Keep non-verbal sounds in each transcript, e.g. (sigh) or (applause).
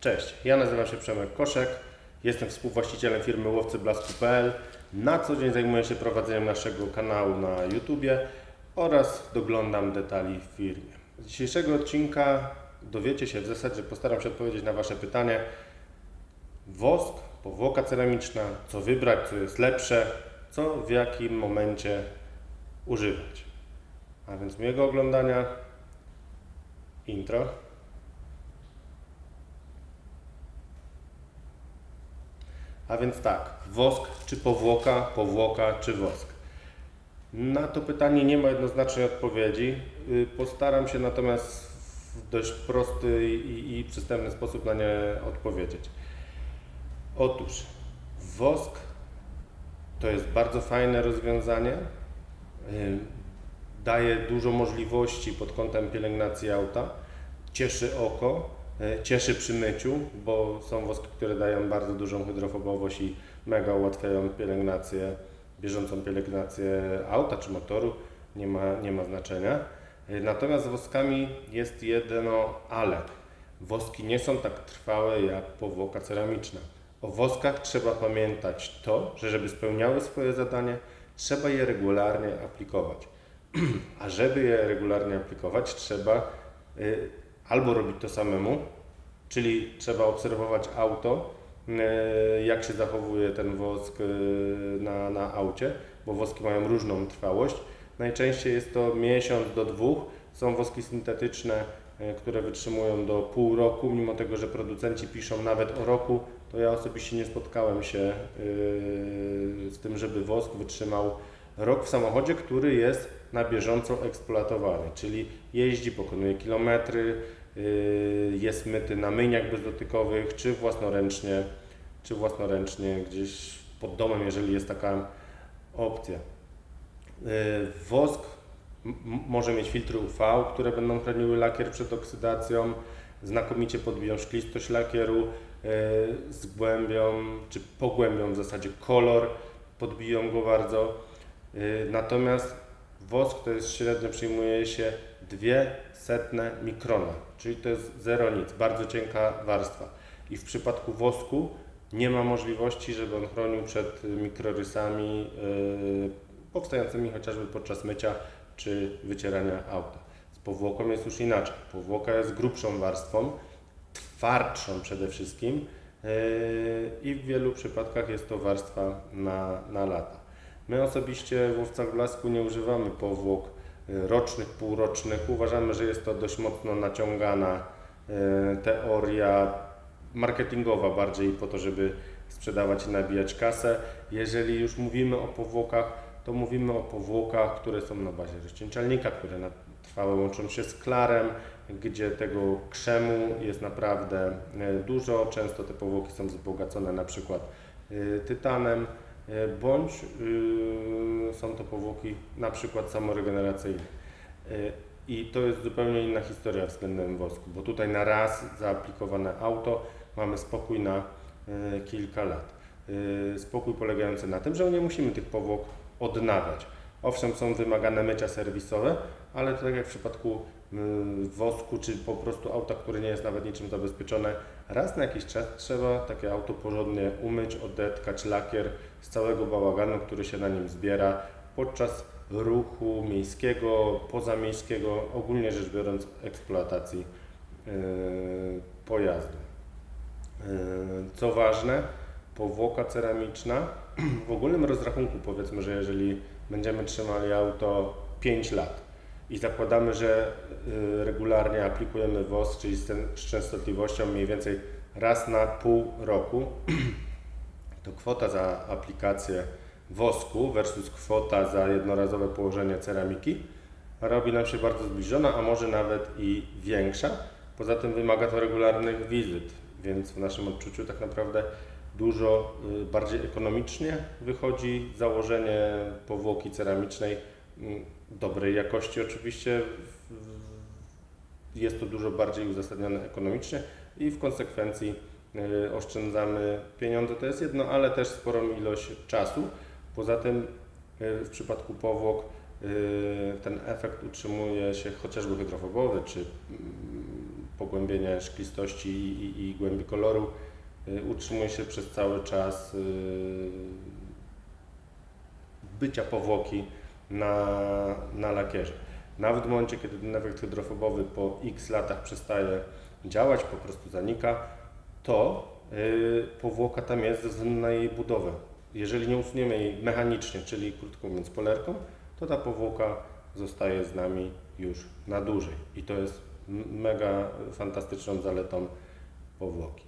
Cześć, ja nazywam się Przemek Koszek, jestem współwłaścicielem firmy łowcyblasku.pl. Na co dzień zajmuję się prowadzeniem naszego kanału na YouTubie oraz doglądam detali w firmie. Z dzisiejszego odcinka dowiecie się w zasadzie, postaram się odpowiedzieć na Wasze pytanie. Wosk, powłoka ceramiczna, co wybrać, co jest lepsze, co w jakim momencie używać. A więc miłego oglądania. Intro. A więc tak, wosk czy powłoka, powłoka czy wosk? Na to pytanie nie ma jednoznacznej odpowiedzi. Y, Postaram się natomiast w dość prosty i, i przystępny sposób na nie odpowiedzieć. Otóż wosk to jest bardzo fajne rozwiązanie. Y, Daje dużo możliwości pod kątem pielęgnacji auta. Cieszy oko, cieszy przy myciu, bo są woski, które dają bardzo dużą hydrofobowość i mega ułatwiają pielęgnację, bieżącą pielęgnację auta czy motoru. Nie ma, nie ma znaczenia. Y, Natomiast z woskami jest jedno ale. Woski nie są tak trwałe jak powłoka ceramiczna. O woskach trzeba pamiętać to, że żeby spełniały swoje zadanie, trzeba je regularnie aplikować. (clears throat) A żeby je regularnie aplikować, trzeba y, albo robić to samemu, czyli trzeba obserwować auto, y, jak się zachowuje ten wosk y, na, na aucie, bo woski mają różną trwałość. Najczęściej jest to miesiąc do dwóch. Są woski syntetyczne, y, które wytrzymują do pół roku, mimo tego, że producenci piszą nawet o roku, to ja osobiście nie spotkałem się z tym, żeby wosk wytrzymał rok w samochodzie, który jest na bieżąco eksploatowany, czyli jeździ, pokonuje kilometry, jest myty na myjniach bezdotykowych, czy własnoręcznie, czy własnoręcznie gdzieś pod domem, jeżeli jest taka opcja. Y, Wosk może mieć filtry UV, które będą chroniły lakier przed oksydacją, znakomicie podbiją szklistość lakieru, y, zgłębią czy pogłębią w zasadzie kolor, podbiją go bardzo. Natomiast wosk to jest średnio przyjmuje się 200 mikrona, czyli to jest zero nic, bardzo cienka warstwa. I w przypadku wosku nie ma możliwości, żeby on chronił przed mikrorysami yy, powstającymi chociażby podczas mycia czy wycierania auta. Z powłoką jest już inaczej. Powłoka jest grubszą warstwą, twardszą przede wszystkim yy, i w wielu przypadkach jest to warstwa na, na lata. My osobiście w Łowcach Blasku nie używamy powłok rocznych, półrocznych. Uważamy, że jest to dość mocno naciągana y, teoria marketingowa bardziej po to, żeby sprzedawać i nabijać kasę. Jeżeli już mówimy o powłokach, to mówimy o powłokach, które są na bazie rozcieńczalnika, które na trwałe łączą się z klarem, gdzie tego krzemu jest naprawdę y, dużo. Często te powłoki są wzbogacone na przykład y, tytanem, bądź y, są to powłoki na przykład samoregeneracyjne. Y, I to jest zupełnie inna historia względem wosku, bo tutaj na raz zaaplikowane auto mamy spokój na y, kilka lat. Spokój polegający na tym, że nie musimy tych powłok odnawiać. Owszem, są wymagane mycia serwisowe, ale tak jak w przypadku y, wosku, czy po prostu auta, które nie jest nawet niczym zabezpieczone, raz na jakiś czas trzeba takie auto porządnie umyć, odetkać lakier z całego bałaganu, który się na nim zbiera podczas ruchu miejskiego, pozamiejskiego, ogólnie rzecz biorąc eksploatacji y, pojazdu. Yy, Co ważne, powłoka ceramiczna (clears throat) w ogólnym rozrachunku powiedzmy, że jeżeli będziemy trzymali auto 5 lat i zakładamy, że yy, regularnie aplikujemy wosk, czyli z, ten, z częstotliwością mniej więcej raz na pół roku, (clears throat) to kwota za aplikację wosku versus kwota za jednorazowe położenie ceramiki robi nam się bardzo zbliżona, a może nawet i większa. Poza tym wymaga to regularnych wizyt, więc w naszym odczuciu tak naprawdę dużo y, bardziej ekonomicznie wychodzi założenie powłoki ceramicznej dobrej jakości oczywiście. Jest to dużo bardziej uzasadnione ekonomicznie i w konsekwencji y, oszczędzamy pieniądze, to jest jedno, ale też sporą ilość czasu. Poza tym y, w przypadku powłok y, ten efekt utrzymuje się chociażby hydrofobowy czy mm, pogłębienie szklistości i, i, i głębi koloru utrzymuje się przez cały czas bycia powłoki na, na lakierze. Nawet w momencie, kiedy ten efekt hydrofobowy po x latach przestaje działać, po prostu zanika, to y, powłoka tam jest ze względu na jej budowę. Jeżeli nie usuniemy jej mechanicznie, czyli krótko mówiąc polerką, to ta powłoka zostaje z nami już na dłużej. I to jest mega fantastyczną zaletą powłoki.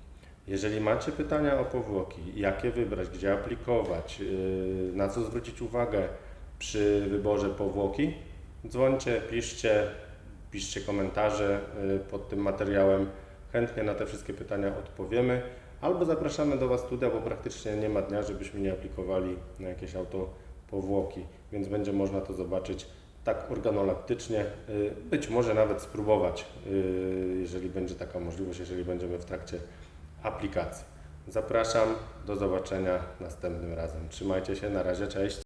Jeżeli macie pytania o powłoki, jakie wybrać, gdzie aplikować, yy, na co zwrócić uwagę przy wyborze powłoki, dzwońcie, piszcie, piszcie komentarze yy, pod tym materiałem. Chętnie na te wszystkie pytania odpowiemy. Albo zapraszamy do Was studia, bo praktycznie nie ma dnia, żebyśmy nie aplikowali na jakieś auto powłoki, więc będzie można to zobaczyć tak organoleptycznie, yy, być może nawet spróbować, yy, jeżeli będzie taka możliwość, jeżeli będziemy w trakcie aplikacji. Zapraszam, do zobaczenia następnym razem. Trzymajcie się, na razie, cześć.